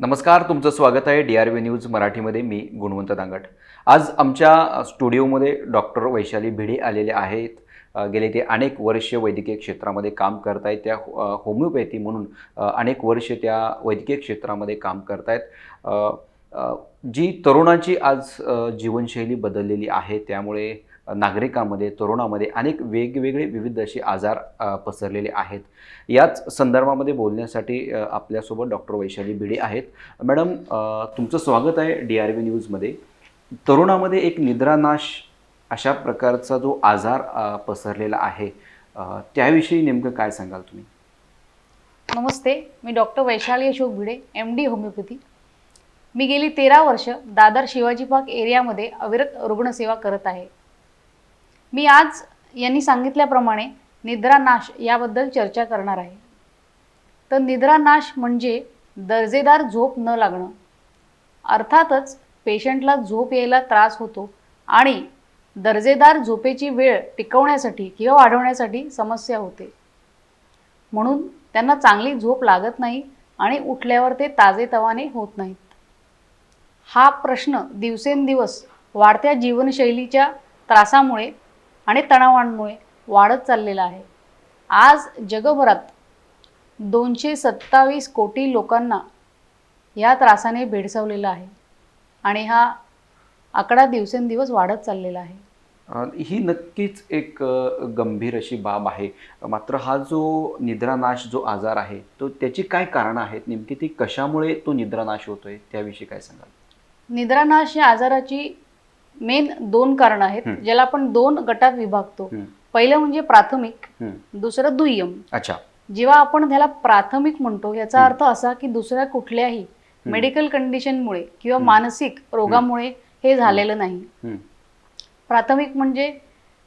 नमस्कार तुमचं स्वागत आहे डी आर व्ही न्यूज मराठीमध्ये. मी गुणवंत दांगट. आज आमच्या स्टुडिओमध्ये डॉक्टर वैशाली भिडे आलेले आहेत. गेले ते अनेक वर्ष वैद्यकीय क्षेत्रामध्ये काम करत आहेत. त्या होमिओपॅथी म्हणून अनेक वर्ष त्या वैद्यकीय क्षेत्रामध्ये काम करत आहेत. जी तरुणाची आज जीवनशैली बदललेली आहे त्यामुळे नागरिकामध्ये तरुणामध्ये अनेक वेगवेगळे विविध असे आजार पसरलेले आहेत. याच संदर्भामध्ये बोलण्यासाठी आपल्यासोबत डॉक्टर वैशाली भिडे आहेत. मॅडम तुमचं स्वागत आहे डी आर व्ही न्यूजमध्ये. तरुणामध्ये एक निद्रानाश अशा प्रकारचा जो आजार पसरलेला आहे त्याविषयी नेमकं काय सांगाल तुम्ही? नमस्ते मी doctor Vaishali Ashok Bhide M D homeopathy. मी गेली तेरा वर्ष दादर शिवाजी पार्क एरियामध्ये अविरत रुग्णसेवा करत आहे. मी आज यांनी सांगितल्याप्रमाणे निद्रानाश याबद्दल चर्चा करणार आहे. तर निद्रानाश म्हणजे दर्जेदार झोप न लागणं. अर्थातच पेशंटला झोप यायला त्रास होतो आणि दर्जेदार झोपेची वेळ टिकवण्यासाठी किंवा वाढवण्यासाठी समस्या होते. म्हणून त्यांना चांगली झोप लागत नाही आणि उठल्यावर ते ताजेतवाने होत नाहीत. हा प्रश्न दिवसेंदिवस वाढत्या जीवनशैलीच्या त्रासामुळे आणि तणावांमुळे वाढत चाललेला आहे. आज जगभरात दोनशे सत्तावीस कोटी लोकांना या त्रासाने भेडसावलेला आहे आणि हा आकडा दिवसेंदिवस वाढत चाललेला आहे. ही नक्कीच एक गंभीर अशी बाब आहे. मात्र हा जो निद्रानाश जो आजार आहे तो त्याची काय कारणं आहेत? नेमकी ती कशामुळे तो निद्रानाश होतोय? त्याविषयी काय सांगाल? निद्रानाश या आजाराची मेन दोन कारणं आहेत. ज्याला आपण दोन गटात विभागतो पहिलं म्हणजे प्राथमिक. दुसरं दुय्यम अच्छा जेव्हा आपण त्याला प्राथमिक म्हणतो याचा. अर्थ असा की दुसऱ्या कुठल्याही मेडिकल कंडिशनमुळे किंवा. मानसिक रोगामुळे हे झालेलं नाही प्राथमिक म्हणजे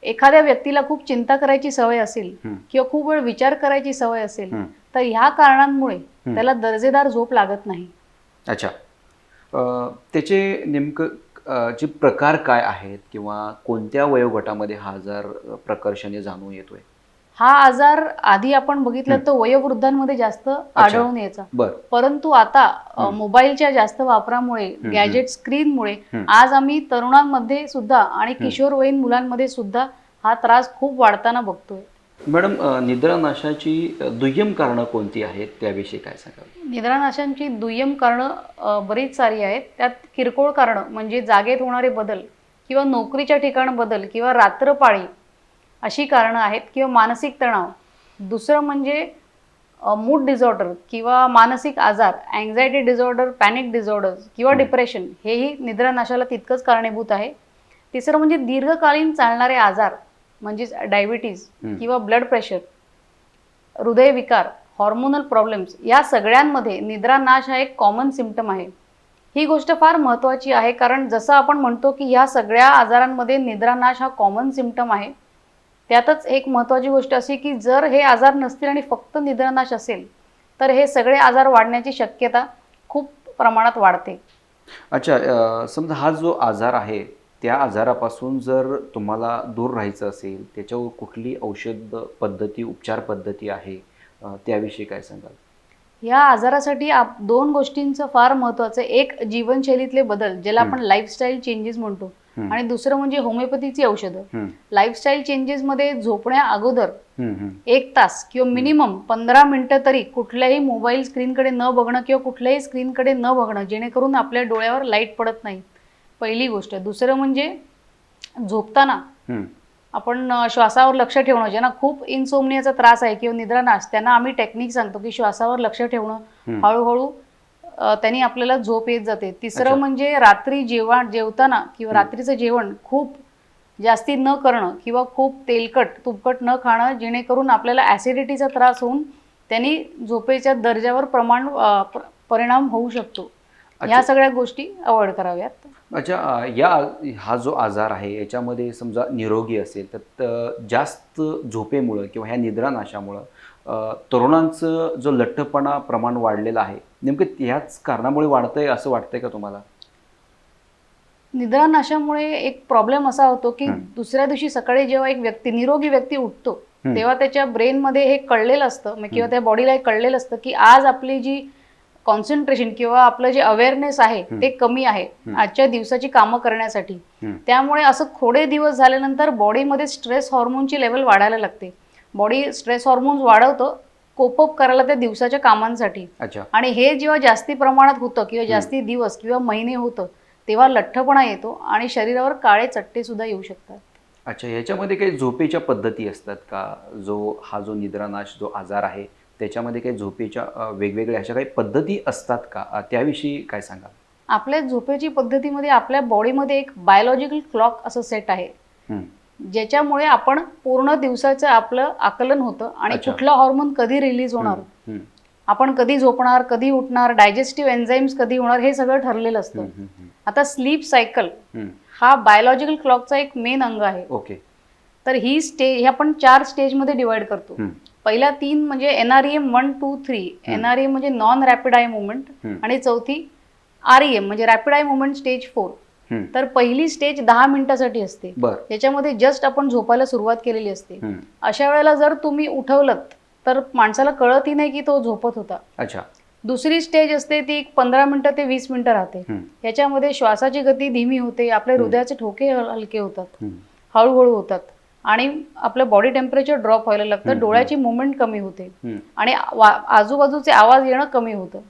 एखाद्या व्यक्तीला खूप चिंता करायची सवय असेल किंवा खूप वेळ विचार करायची सवय असेल. तर ह्या कारणांमुळे. त्याला दर्जेदार झोप लागत नाही अच्छा त्याचे नेमकं जे प्रकार काय आहेत किंवा कोणत्या वयोगटामध्ये हा आजार प्रकर्षाने जाणून येतोय? हा आजार आधी आपण बघितलं तर वयोवृद्धांमध्ये जास्त आढळून यायचा. परंतु आता. मोबाईलच्या जास्त वापरामुळे. गॅजेट स्क्रीनमुळे. आज आम्ही तरुणांमध्ये सुद्धा आणि किशोरवयीन मुलांमध्ये सुद्धा हा त्रास खूप वाढताना बघतोय. मॅडम निद्रानाशाची दुय्यम कारणं कोणती आहेत? त्याविषयी काय सांगाल? निद्रानाशांची दुय्यम कारणं बरीच सारी आहेत. त्यात किरकोळ कारणं म्हणजे जागेत होणारे बदल किंवा नोकरीच्या ठिकाण बदल किंवा रात्रपाळी अशी कारणं आहेत किंवा मानसिक तणाव. दुसरं म्हणजे मूड डिझॉर्डर किंवा मानसिक आजार अँझायटी डिझॉर्डर पॅनिक डिझॉर्डर किंवा. डिप्रेशन हेही निद्रानाशाला तितकंच कारणीभूत आहे. तिसरं म्हणजे दीर्घकालीन चालणारे आजार म्हणजेच डायबिटीज. किंवा ब्लड प्रेशर हृदयविकार हॉर्मोनल प्रॉब्लेम्स या सगळ्यांमध्ये निद्रानाश हा एक कॉमन सिम्टम आहे. ही गोष्ट फार महत्त्वाची आहे कारण जसं आपण म्हणतो की ह्या सगळ्या आजारांमध्ये निद्रानाश हा कॉमन सिम्टम आहे. त्यातच एक महत्त्वाची गोष्ट अशी की जर हे आजार नसतील आणि फक्त निद्रानाश असेल तर हे सगळे आजार वाढण्याची शक्यता खूप प्रमाणात वाढते. अच्छा समजा हा जो आजार आहे त्या आजारापासून जर तुम्हाला दूर राहायचं असेल त्याच्यावर कुठली औषध पद्धती उपचार पद्धती आहे? त्याविषयी काय सांगाल? या आजारासाठी आप दोन गोष्टींचं फार महत्त्वाचं आहे. एक जीवनशैलीतले बदल ज्याला आपण लाईफस्टाईल चेंजेस म्हणतो. आणि दुसरं म्हणजे होमिओपॅथीची औषधं. लाईफस्टाईल चेंजेसमध्ये झोपण्या अगोदर. एक तास किंवा मिनिमम पंधरा मिनिटं तरी कुठल्याही मोबाईल स्क्रीनकडे न बघणं किंवा कुठल्याही स्क्रीनकडे न बघणं जेणेकरून आपल्या डोळ्यावर लाइट पडत नाही. पहिली गोष्ट दुसरं म्हणजे झोपताना आपण श्वासावर लक्ष ठेवणं ज्यांना खूप इन्सोमनियाचा त्रास आहे किंवा निद्रानाश त्यांना आम्ही टेक्निक सांगतो की श्वासावर लक्ष ठेवणं. हळूहळू त्यांनी आपल्याला झोप येत जाते तिसरं. म्हणजे रात्री जेवण जेवताना किंवा. रात्रीचं जेवण खूप जास्ती न करणं किंवा खूप तेलकट तुपकट न खाणं जेणेकरून आपल्याला ॲसिडिटीचा त्रास होऊन त्यांनी झोपेच्या दर्जावर प्रमाण परिणाम होऊ शकतो अच्छा. सगळ्या गोष्टी अवॉइड कराव्यात अच्छा या हा जो आजार आहे याच्यामध्ये समजा निरोगी असेल तर जास्त झोपेमुळं किंवा ह्या निद्रानाशामुळं तरुणांचं जो लठ्ठपणा प्रमाण वाढलेलं आहे नेमकं ह्याच कारणामुळे वाढतंय असं वाटतंय का तुम्हाला निद्रानाशामुळे एक प्रॉब्लेम असा होतो की. दुसऱ्या दिवशी सकाळी जेव्हा एक व्यक्ती निरोगी व्यक्ती उठतो. तेव्हा त्याच्या ब्रेनमध्ये हे कळलेलं असतं किंवा. त्या बॉडीला हे कळलेलं असतं की आज आपली जी कॉन्सन्ट्रेशन किंवा आपलं जे अवेअरनेस आहे ते कमी आहे आजच्या दिवसाची कामं करण्यासाठी. त्यामुळे असं थोडे दिवस झाल्यानंतर बॉडीमध्ये स्ट्रेस हॉर्मोनची लेवल वाढायला लागते. बॉडी स्ट्रेस हॉर्मोन्स वाढवतं कोपअप करायला त्या दिवसाच्या कामांसाठी. आणि हे जेव्हा जास्ती प्रमाणात होतं किंवा जास्ती दिवस किंवा महिने होतं तेव्हा लठ्ठपणा येतो आणि शरीरावर काळे चट्टे सुद्धा येऊ शकतात. अच्छा ह्याच्यामध्ये काही झोपेच्या पद्धती असतात का? जो हा जो निद्रानाश जो आजार आहे त्याच्यामध्ये काही झोपेच्या वेगवेगळ्या अशा काही पद्धती असतात का त्याविषयी काय सांगाल आपल्या झोपेची पद्धतीमध्ये आपल्या बॉडीमध्ये एक बायोलॉजिकल क्लॉक असं सेट आहे. ज्याच्यामुळे आपण पूर्ण दिवसाचं आपलं आकलन होतं आणि. कुठला हॉर्मोन कधी रिलीज होणार. आपण कधी झोपणार कधी उठणार डायजेस्टिव्ह एन्झाईम्स कधी होणार हे सगळं ठरलेलं असतं. आता स्लीप सायकल. हा बायोलॉजिकल क्लॉकचा एक मेन अंग आहे ओके तर ही स्टेज हे आपण चार स्टेजमध्ये डिवाइड करतो. पहिल्या तीन म्हणजे NREM one two three. NREM म्हणजे नॉन रॅपिड आय मुवमेंट. आणि चौथी आरईएम म्हणजे rapid eye movement stage four. तर पहिली स्टेज दहा मिनिटासाठी असते. त्याच्यामध्ये जस्ट आपण झोपायला सुरुवात केलेली असते. अशा वेळेला जर तुम्ही उठवलं तर माणसाला कळतही नाही की तो झोपत होता. अच्छा. दुसरी स्टेज असते ती एक पंधरा मिनिटं ते वीस मिनिटं राहते. हम्म. याच्यामध्ये श्वासाची गती धीमी होते आपल्या हृदयाचे ठोके हल- हलके होतात. हळूहळू होतात. आणि आपलं बॉडी टेम्परेचर ड्रॉप व्हायला लागतं डोळ्याची मुवमेंट कमी होते. आणि आजूबाजूचे आवाज येणं कमी होतं.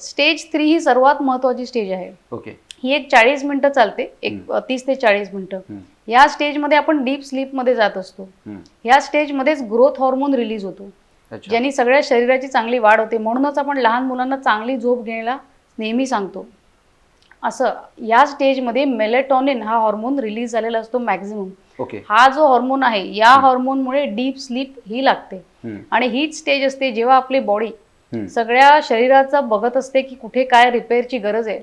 स्टेज थ्री ही सर्वात महत्वाची स्टेज आहे. ओके. ही एक चाळीस मिनिटं चालते एक तीस ते चाळीस मिनिटं. या स्टेजमध्ये आपण डीप स्लीपमध्ये जात असतो. या स्टेजमध्येच ग्रोथ हॉर्मोन रिलीज होतो. ज्यांनी सगळ्या शरीराची चांगली वाढ होते. म्हणूनच आपण लहान मुलांना चांगली झोप घ्यायला नेहमी सांगतो. असं या स्टेजमध्ये मेलेटॉनिन हा हॉर्मोन रिलीज झालेला असतो मॅक्झिमम ओके. हा जो हॉर्मोन आहे या हॉर्मोनमुळे डीप स्लीप ही लागते. आणि हीच स्टेज असते जेव्हा आपली बॉडी. सगळ्या शरीराचं बघत असते की कुठे काय रिपेअरची गरज आहे.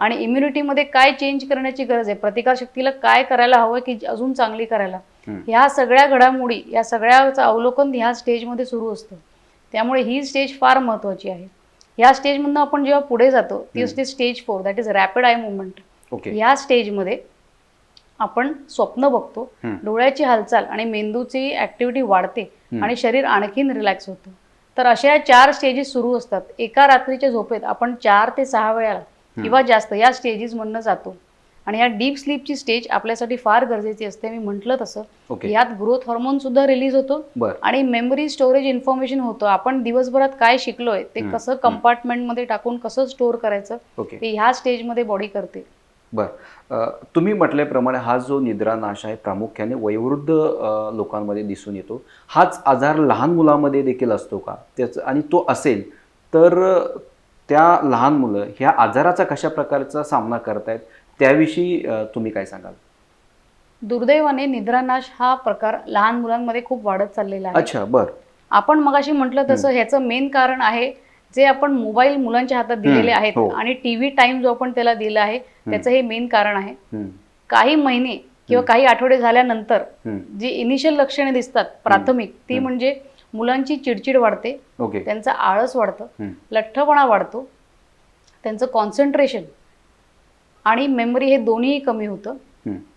आणि इम्युनिटीमध्ये काय चेंज करण्याची गरज आहे प्रतिकारशक्तीला काय करायला हवं की अजून चांगली करायला. ह्या सगळ्या घडामोडी या सगळ्याचं अवलोकन ह्या स्टेजमध्ये सुरू असतं. त्यामुळे ही स्टेज फार महत्त्वाची आहे. ह्या स्टेजमधनं आपण जेव्हा पुढे जातो ती असते stage four that is rapid eye movement okay. या स्टेजमध्ये आपण स्वप्न बघतो. डोळ्याची हालचाल आणि मेंदूची ऍक्टिव्हिटी वाढते आणि शरीर आणखीन रिलॅक्स होतं. तर अशा या चार स्टेजेस सुरू असतात. एका रात्रीच्या झोपेत आपण चार ते सहा वेळा किंवा जास्त या स्टेजेस मधनं जातो. आणि या डीप स्लीपची स्टेज आपल्यासाठी फार गरजेची असते. मी म्हटलं तसं. ओके यात ग्रोथ हॉर्मोन सुद्धा रिलीज होतो आणि मेमरी स्टोरेज इन्फॉर्मेशन होतं. आपण दिवसभरात काय शिकलोय ते कसं कंपार्टमेंटमध्ये टाकून कसं स्टोअर करायचं ते ह्या स्टेजमध्ये बॉडी करते. बर. तुम्ही म्हटल्याप्रमाणे हा जो निद्रानाश आहे प्रामुख्याने वयोवृद्ध लोकांमध्ये दिसून येतो. हाच आजार लहान मुलामध्ये देखील असतो का? त्याचं आणि तो असेल तर त्या लहान मुलं ह्या आजाराचा कशा प्रकारचा सामना करतायत? त्याविषयी तुम्ही काय सांगाल? दुर्दैवाने निद्रानाश हा प्रकार लहान मुलांमध्ये खूप वाढत चाललेला आहे. अच्छा बर. आपण मगाशी म्हटलं तसं ह्याचं मेन कारण आहे जे आपण मोबाईल मुलांच्या हातात दिलेले आहेत हो. आणि टीव्ही टाइम जो आपण त्याला दिला आहे त्याचं हे मेन कारण आहे. काही महिने किंवा काही आठवडे झाल्यानंतर जी इनिशियल लक्षणे दिसतात प्राथमिक ती म्हणजे मुलांची चिडचिड वाढते त्यांचं आळस वाढतं लठ्ठपणा वाढतो त्यांचं कॉन्सन्ट्रेशन आणि मेमरी हे दोन्हीही कमी होतं.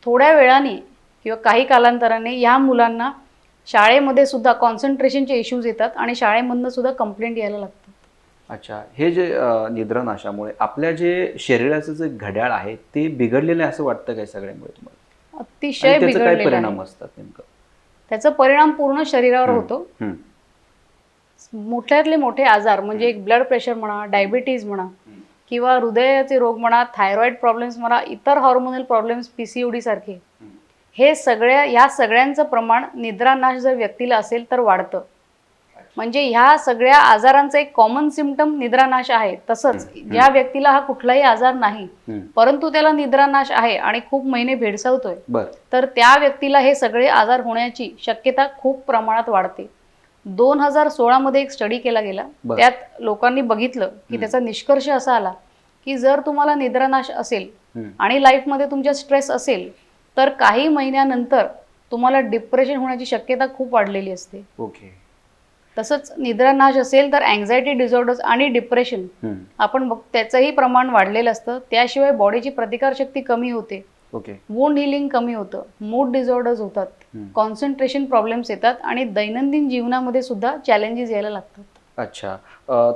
थोड्या वेळाने किंवा काही कालांतराने या मुलांना शाळेमध्ये सुद्धा कॉन्सन्ट्रेशनचे इश्यूज येतात आणि शाळेमधनं सुद्धा कंप्लेंट यायला लागतात अच्छा. हे जे निद्रानाशामुळे आपल्या जे शरीराचं जे घड्याळ आहे ते बिघडलेलं आहे असं वाटतं काय सगळ्यामुळे तुम्हाला? अतिशय काय परिणाम असतात नेमकं? त्याचा परिणाम पूर्ण शरीरावर होतो. मोठ्यातले मोठे आजार म्हणजे एक ब्लड प्रेशर म्हणा डायबिटीज म्हणा किंवा हृदयाचे रोग म्हणा थायरॉइड प्रॉब्लेम्स म्हणा इतर हॉर्मोनल प्रॉब्लेम्स पीसीओडी सारखे हे सगळ्या या सगळ्यांचं प्रमाण निद्रानाश जर व्यक्तीला असेल तर वाढतं. म्हणजे ह्या सगळ्या आजारांचं एक कॉमन सिम्पटम निद्रानाश आहे. तसंच ज्या व्यक्तीला हा कुठलाही आजार नाही परंतु त्याला निद्रानाश आहे आणि खूप महिने भेडसावतोय तर त्या व्यक्तीला हे सगळे आजार होण्याची शक्यता खूप प्रमाणात वाढते. दोन हजार सोळामध्ये एक स्टडी केला गेला. त्यात लोकांनी बघितलं की त्याचा निष्कर्ष असा आला की जर तुम्हाला निद्रानाश असेल आणि लाईफमध्ये तुमच्या स्ट्रेस असेल तर काही महिन्यानंतर तुम्हाला डिप्रेशन होण्याची शक्यता खूप वाढलेली असते. ओके. तसंच निद्रानाश असेल तर अँझायटी डिसऑर्डर्स आणि डिप्रेशन आपण बघ त्याचंही प्रमाण वाढलेलं असतं. त्याशिवाय बॉडीची प्रतिकारशक्ती कमी होते. ओके. वुंड हिलिंग कमी होतं. मूड डिसऑर्डर्स होतात. कॉन्सन्ट्रेशन प्रॉब्लेम्स येतात आणि दैनंदिन जीवनामध्ये सुद्धा चॅलेंजेस यायला लागतात. अच्छा.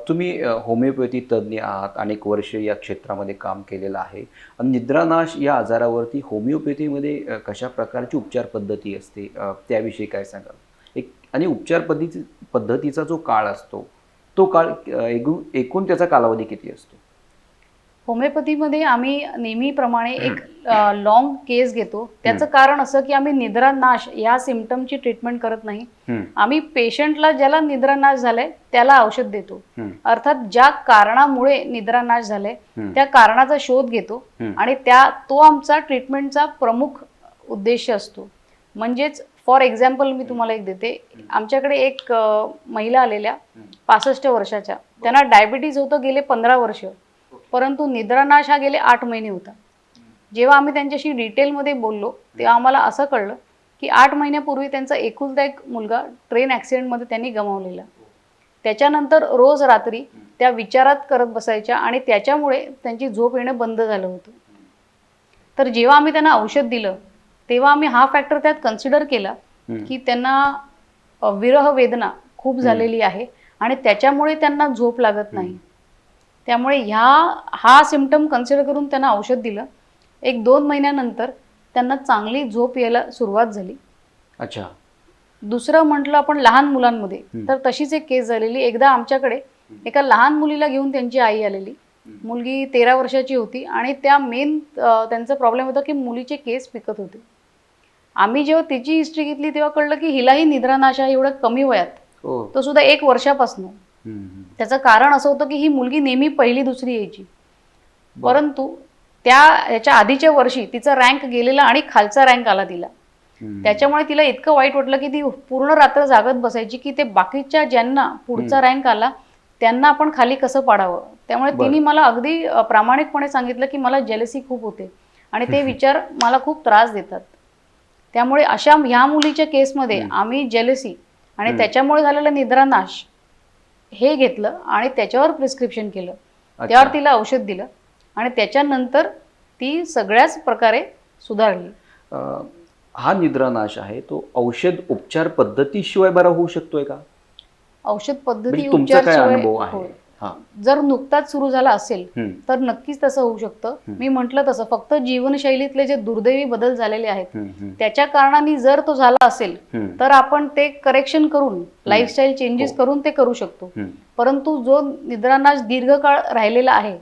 तुम्ही होमिओपॅथी तज्ज्ञ आहात अनेक वर्ष या क्षेत्रामध्ये काम केलेलं आहे. आणि निद्रानाश या आजारावरती होमिओपॅथीमध्ये कशा प्रकारची उपचार पद्धती असते? त्याविषयी काय सांगाल? आणि उपचार पद्धती पद्धतीचा जो काळ असतो तो काळ एकूण एकूण त्याचा कालावधी किती असतो? होमिओपॅथीमध्ये आम्ही नेहमीप्रमाणे एक लॉंग केस घेतो. त्याचं कारण असं की आम्ही निद्रानाश या सिमटमची ट्रीटमेंट करत नाही. आम्ही पेशंटला ज्याला निद्रानाश झालाय त्याला औषध देतो. अर्थात ज्या कारणामुळे निद्रानाश झालाय हम्म. त्या कारणाचा शोध घेतो. आणि त्या तो आमचा ट्रीटमेंटचा प्रमुख उद्देश असतो. म्हणजेच फॉर एक्झाम्पल मी तुम्हाला एक देते. आमच्याकडे एक महिला आलेल्या पासष्ट वर्षाच्या. त्यांना डायबिटीज होतं गेले पंधरा वर्ष. परंतु निद्रानाश हा गेले आठ महिने होता. जेव्हा आम्ही त्यांच्याशी डिटेलमध्ये बोललो तेव्हा आम्हाला असं कळलं की आठ महिन्यापूर्वी त्यांचा एकुलता एक मुलगा ट्रेन ॲक्सिडेंटमध्ये त्यांनी गमावलेला. त्याच्यानंतर रोज रात्री त्या विचारात करत बसायच्या आणि त्याच्यामुळे त्यांची झोप येणं बंद झालं होतं. तर जेव्हा आम्ही त्यांना औषध दिलं तेव्हा आम्ही हा फॅक्टर त्यात कन्सिडर केला. की त्यांना विरह वेदना खूप झालेली आहे आणि त्याच्यामुळे त्यांना झोप लागत नाही. त्यामुळे ह्या हा सिमटम कन्सिडर करून त्यांना औषध दिलं. एक दोन महिन्यानंतर त्यांना चांगली झोप यायला सुरुवात झाली. अच्छा. दुसरं म्हटलं आपण लहान मुलांमध्ये. तर तशीच एक केस झालेली. एकदा आमच्याकडे एका लहान मुलीला घेऊन त्यांची आई आलेली. मुलगी तेरा वर्षाची होती आणि त्या मेन त्यांचा प्रॉब्लेम होता की मुलीचे केस पिकत होते. आम्ही जेव्हा तिची हिस्ट्री घेतली तेव्हा कळलं की हिलाही निद्रानाश आहे एवढ्या कमी वयात. ओ तो सुद्धा एक वर्षापासून. त्याचं कारण असं होतं की ही मुलगी नेहमी पहिली दुसरी यायची. परंतु त्या याच्या आधीच्या वर्षी तिचा रँक गेलेला आणि खालचा रँक आला तिला. त्याच्यामुळे तिला इतकं वाईट वाटलं की ती पूर्ण रात्र जागत बसायची की ते बाकीच्या ज्यांना पुढचा रँक आला त्यांना आपण खाली कसं पाडावं? त्यामुळे. तिने मला अगदी प्रामाणिकपणे सांगितलं की मला जेलसी खूप होते. आणि ते विचार मला खूप त्रास देतात. त्यामुळे अशा ह्या मुलीच्या केसमध्ये आम्ही जेलसी आणि. त्याच्यामुळे झालेला निद्रानाश हे घेतलं आणि त्याच्यावर प्रिस्क्रिप्शन केलं. त्यावर तिला औषध दिलं आणि त्याच्यानंतर ती सगळ्याच प्रकारे सुधारली. हा निद्रानाश आहे तो औषध उपचार पद्धतीशिवाय बरा होऊ शकतोय का? औषध पद्धती म्हणजे तुमचा काय अनुभव आहे? जर नुकताच सुरू झाला असेल तर नक्कीच तसं होऊ शकतं. मी म्हटलं तसं फक्त जीवनशैलीतले जे दुर्दैवी बदल झालेले आहेत त्याच्या कारणाने जर तो झाला असेल तर आपण ते करेक्शन करून लाईफस्टाईल चेंजेस करून ते करू शकतो. परंतु जो निद्रानाश दीर्घकाळ राहिलेला आहे.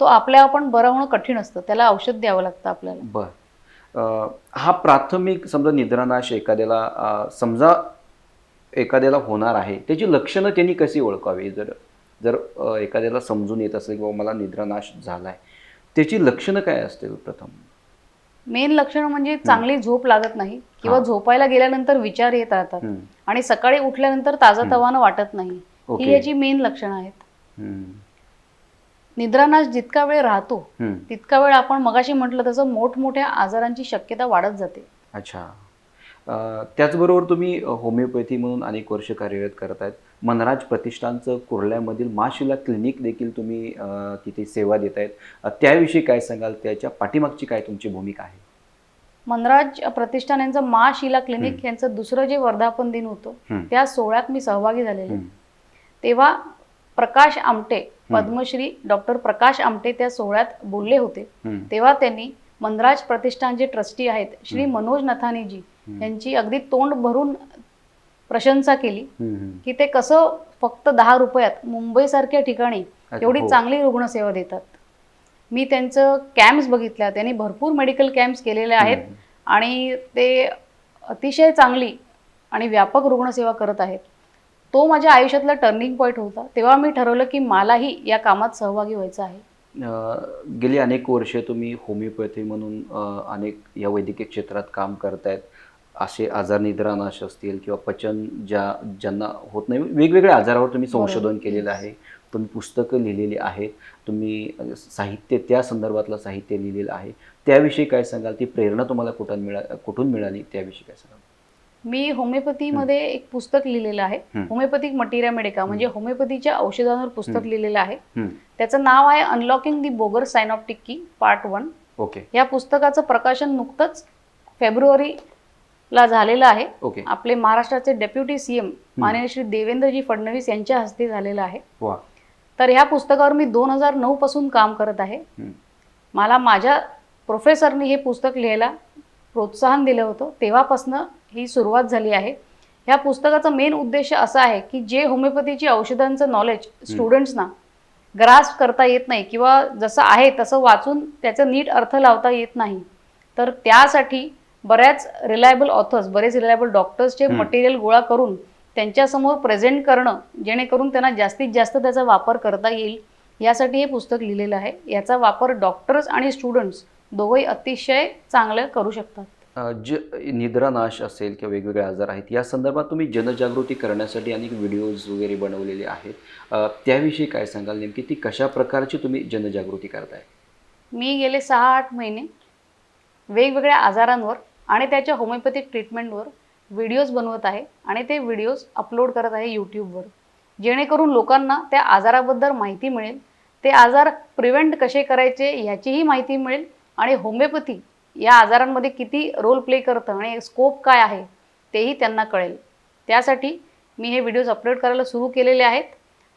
तो आपल्या आपण बरं होणं कठीण असतं. त्याला औषध द्यावं लागतं आपल्याला. हा प्राथमिक समजा निद्रानाश एखाद्याला समजा एखाद्याला होणार आहे त्याची लक्षणं त्यांनी कशी ओळखावी जर? जर एखाद्याला समजून येत असेल किंवा मला निद्रानाश झालाय त्याची लक्षणं काय असतील प्रथम? मेन लक्षण म्हणजे चांगली झोप लागत नाही किंवा. झोपायला गेल्यानंतर विचार येत राहतात आणि सकाळी उठल्यानंतर ताजातवानं वाटत नाही. ही याची मेन लक्षणं आहेत. निद्रानाश जितका वेळ राहतो. तितका वेळ आपण मगाशी म्हटलं तसं मोठमोठ्या आजारांची शक्यता वाढत जाते. अच्छा. त्याचबरोबर तुम्ही होमिओपॅथी म्हणून अनेक वर्ष कार्यरत करत आहेत मनराज प्रतिष्ठानचं कुर्ल्यामधील माशिला क्लिनिक देखील तुम्ही तिथे सेवा देत आहेत त्याविषयी काय सांगाल? त्याच्या पाठीमागची काय तुमची भूमिका आहे? मनराज प्रतिष्ठान यांचं मा शिला क्लिनिक यांचं दुसरं जे वर्धापन दिन होतं. त्या सोहळ्यात मी सहभागी झालेले. तेव्हा प्रकाश आमटे पद्मश्री डॉक्टर प्रकाश आमटे त्या सोहळ्यात बोलले होते. तेव्हा त्यांनी मनराज प्रतिष्ठानचे ट्रस्टी आहेत श्री मनोज नथानीजी यांची अगदी तोंड भरून प्रशंसा केली. की ते कसं फक्त दहा रुपयात मुंबईसारख्या ठिकाणी एवढी हो. चांगली रुग्णसेवा देतात. मी त्यांचं कॅम्प्स बघितल्या त्यांनी भरपूर मेडिकल कॅम्प्स केलेले आहेत आणि ते अतिशय चांगली आणि व्यापक रुग्णसेवा करत आहेत. तो माझ्या आयुष्यातला टर्निंग पॉईंट होता. तेव्हा मी ठरवलं की मलाही या कामात सहभागी व्हायचं आहे. गेली अनेक वर्षे तुम्ही होमिओपॅथी म्हणून अनेक या वैद्यकीय क्षेत्रात काम करतायत. असे आजार निद्रानाश असतील किंवा पचन ज्या ज्यांना होत नाही वेगवेगळ्या आजारावर तुम्ही संशोधन केलेलं आहे. तुम्ही पुस्तकं लिहिलेली आहेत. तुम्ही साहित्य त्या संदर्भातलं साहित्य लिहिलेलं आहे. त्याविषयी काय सांगाल? ती प्रेरणा तुम्हाला कुठून मिळा कुठून मिळाली? त्याविषयी काय सांगाल? मी होमिओपॅथीमध्ये एक पुस्तक लिहिलेलं आहे. होमिओपॅथिक मटेरिया मेडिका म्हणजे होमिओपॅथीच्या औषधांवर पुस्तक लिहिलेलं आहे. त्याचं नाव आहे अनलॉकिंग दी बोगर सायनॉप्टिक की पार्ट वन ओके. या पुस्तकाचं प्रकाशन नुकतंच फेब्रुवारी ला झालेलं आहे. ओके. आपले महाराष्ट्राचे डेप्युटी सीएम माननीय श्री देवेंद्रजी फडणवीस यांच्या हस्ते झालेलं आहे. तर ह्या पुस्तकावर मी दोन हजार नऊ पासून काम करत आहे. मला माझ्या प्रोफेसरनी हे पुस्तक लिहायला प्रोत्साहन दिलं होतं. तेव्हापासनं ही सुरुवात झाली आहे. ह्या पुस्तकाचा मेन उद्देश असा आहे की जे होमिओपॅथीची औषधांचं नॉलेज स्टुडंट्सना ग्रास्प करता येत नाही किंवा जसं आहे तसं वाचून त्याचा नीट अर्थ लावता येत नाही. तर त्यासाठी बऱ्याच रिलायबल ऑथर्स बरेच रिलायबल डॉक्टर्सचे. मटेरियल गोळा करून त्यांच्यासमोर प्रेझेंट करणं जेणेकरून त्यांना जास्तीत जास्त त्याचा वापर करता येईल यासाठी हे पुस्तक लिहिलेलं आहे. याचा वापर डॉक्टर्स आणि स्टुडंट्स दोघंही अतिशय चांगलं करू शकतात. ज निद्रानाश असेल किंवा वेगवेगळे आजार आहेत या संदर्भात तुम्ही जनजागृती करण्यासाठी अनेक व्हिडिओज वगैरे बनवलेले आहेत. त्याविषयी काय सांगाल नेमकी? ती कशा प्रकारची तुम्ही जनजागृती करताय? मी गेले सहा आठ महिने वेगवेगळ्या आजारांवर आणि त्याच्या होमिओपॅथिक ट्रीटमेंटवर व्हिडिओज बनवत आहे आणि ते व्हिडिओज अपलोड करत आहे यूट्यूबवर जेणेकरून लोकांना त्या आजाराबद्दल माहिती मिळेल ते आजार प्रिव्हेंट कसे करायचे ह्याचीही माहिती मिळेल आणि होमिओपॅथी या आजारांमध्ये किती रोल प्ले करतं आणि स्कोप काय आहे तेही त्यांना कळेल. त्यासाठी मी हे व्हिडिओज अपलोड करायला सुरू केलेले आहेत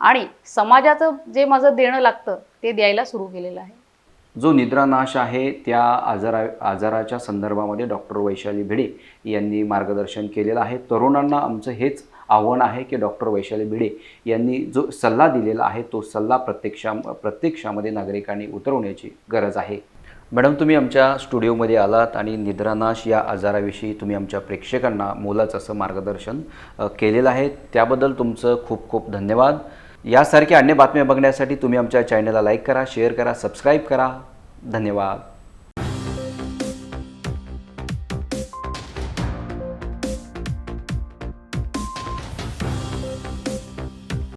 आणि समाजाचं जे माझं देणं लागतं ते द्यायला सुरू केलेलं आहे. जो निद्रानाश आहे त्या आजारा आजाराच्या संदर्भामध्ये डॉक्टर वैशाली भिडे यांनी मार्गदर्शन केलेलं आहे. तरुणांना आमचं हेच आव्हान आहे की डॉक्टर वैशाली भिडे यांनी जो सल्ला दिलेला आहे तो सल्ला प्रत्यक्षा प्रत्यक्षामध्ये नागरिकांनी उतरवण्याची गरज आहे. मॅडम तुम्ही आमच्या स्टुडिओमध्ये आलात आणि निद्रानाश या आजाराविषयी तुम्ही आमच्या प्रेक्षकांना मोलाचं असं मार्गदर्शन केलेलं आहे. त्याबद्दल तुमचं खूप खूप धन्यवाद. यासारख्या अन्य बातम्या बघण्यासाठी तुम्ही आमच्या चॅनलला लाईक करा शेअर करा सबस्क्राईब करा. धन्यवाद